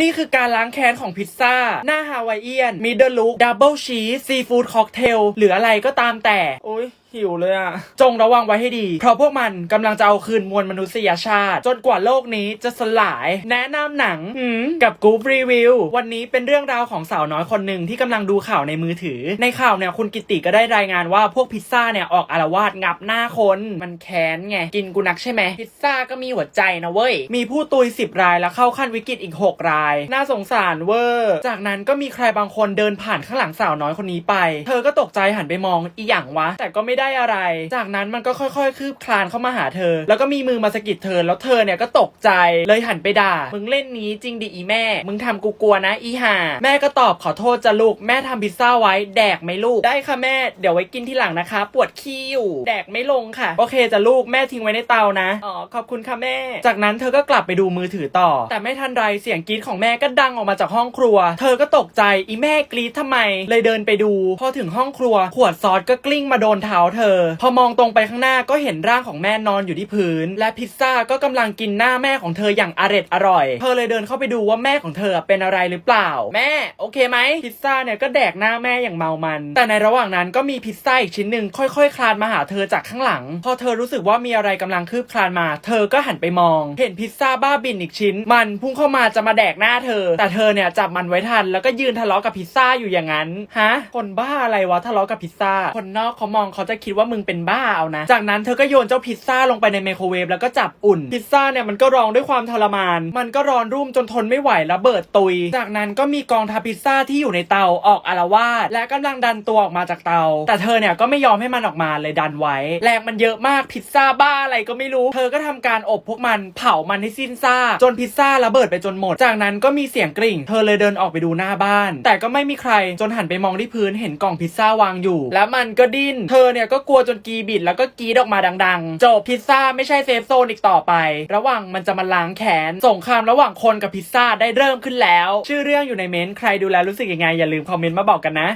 นี่คือการล้างแค้นของพิซซ่า หน้าฮาวายเอียนมิดเดิลลุกดับเบิลชีสซีฟู้ดค็อกเทลหรืออะไรก็ตามแต่โอ้ย หิวเลยอะจงระวังไว้ให้ดี เพราะพวกมันกำลังจะเอาคืนมวลมนุษยชาติ จนกว่าโลกนี้จะสลาย แนะนำหนังหืมกับกูฟรีวิว วันนี้เป็นเรื่องราวของสาวน้อยคนหนึ่งที่กำลังดูข่าวในมือถือ ในข่าวเนี่ยคุณกิติก็ได้รายงานว่าพวกพิซซ่าเนี่ยออกอารวาสงับหน้าคน มันแค้นไง กินกูนักใช่ไหมพิซซ่าก็มีหัวใจนะเว้ย มีผู้ตุย 10 รายแล้วเข้าขั้นวิกฤตอีก 6 ราย น่าสงสารเวอร์ จากนั้นก็มีใครบางคนเดินผ่านข้างหลังสาวน้อยคนนี้ไป เธอก็ตกใจหันไปมองอีหยังวะ แต่ก็ไม่ได้อะไร จากนั้นมันก็ค่อยๆ คืบคลานเข้ามาหาเธอ แล้วก็มีมือมาสะกิดเธอ แล้วเธอเนี่ยก็ตกใจ เลยหันไปด่า มึงเล่นนี้จริงดิอีแม่ มึงทำกูกลัวนะอีห่า แม่ก็ตอบขอโทษจ้ะลูก แม่ทำพิซซ่าไว้ แดกไหมลูก ได้ค่ะแม่ เดี๋ยวไว้กินที่หลังนะคะ ปวดขี้อยู่ แดกไม่ลงค่ะ โอเคจ้ะลูก แม่ทิ้งไว้ในเตานะ อ๋อ ขอบคุณค่ะแม่ จากนั้นเธอก็กลับไปดูมือถือต่อ แต่ไม่ทันไรเสียงกรีดของแม่ก็ดังออกมาจากห้องครัว เธอก็ตกใจ อีแม่กรีดทำไม เลยเดินไปดู พอถึงห้องครัว ขวดซอสก็กลิ้งมาโดนเท้าเธอ พอมองตรงไปข้างหน้าก็เห็นร่างของแม่นอนอยู่ที่พื้น และพิซซ่าก็กำลังกินหน้าแม่ของเธออย่างอร็ดอร่อย เธอเลยเดินเข้าไปดูว่าแม่ของเธอเป็นอะไรหรือเปล่า แม่โอเคไหมพิซซ่าเนี่ยก็แดกหน้าแม่อย่างเมามัน แต่ในระหว่างนั้นก็มีพิซซ่าอีกชิ้นหนึ่งค่อยๆ คลานมาหาเธอจากข้างหลัง พอเธอรู้สึกว่ามีอะไรกำลังคืบคลานมา เธอก็หันไปมอง เห็นพิซซ่าบ้าบินอีกชิ้น มันพุ่งเข้ามาจะมาแดกหน้าเธอ แต่เธอเนี่ยจับมันไว้ทัน แล้วก็ยืนทะเลาะกับพิซซ่าอยู่อย่างนั้นฮะคนบ้าอะไรวะทะเลาะกับพิซซ่าคนนอกเขามองเขาจะคิดว่ามึงเป็นบ้าเอานะ จากนั้นเธอก็โยนเจ้าพิซซ่าลงไปในไมโครเวฟแล้วก็จับอุ่น พิซซ่าเนี่ยมันก็ร้องด้วยความทรมาน มันก็ร้อนรุ่มจนทนไม่ไหวแล้วเบิดตุย จากนั้นก็มีกองทัพพิซซ่าที่อยู่ในเตาออกอารวาสและกำลังดันตัวออกมาจากเตา แต่เธอเนี่ยก็ไม่ยอมให้มันออกมาเลยดันไว้ แรงมันเยอะมากพิซซ่าบ้าอะไรก็ไม่รู้ เธอก็ทำการอบพวกมันเผามันให้สิ้นซาจนพิซซ่าระเบิดไปจนหมด จากนั้นก็มีเสียงกริ่ง เธอเลยเดินออกไปดูหน้าบ้าน แต่ก็ไม่มีใครจนหันไปมองที่พื้นเห็นกล่องพิซซ่าวางอยู่ แล้วมันก็ดิ้น เธอเนี่ยก็กลัวจนกีบิดแล้วก็กีดออกมาดังๆ จบพิซซ่าไม่ใช่เซฟโซนอีกต่อไป ระหว่างมันจะมาล้างแขนสงครามระหว่างคนกับพิซซ่าได้เริ่มขึ้นแล้ว ชื่อเรื่องอยู่ในเมนท์ใครดูแลรู้สึกยังไงอย่าลืมคอมเมนต์มาบอกกันนะ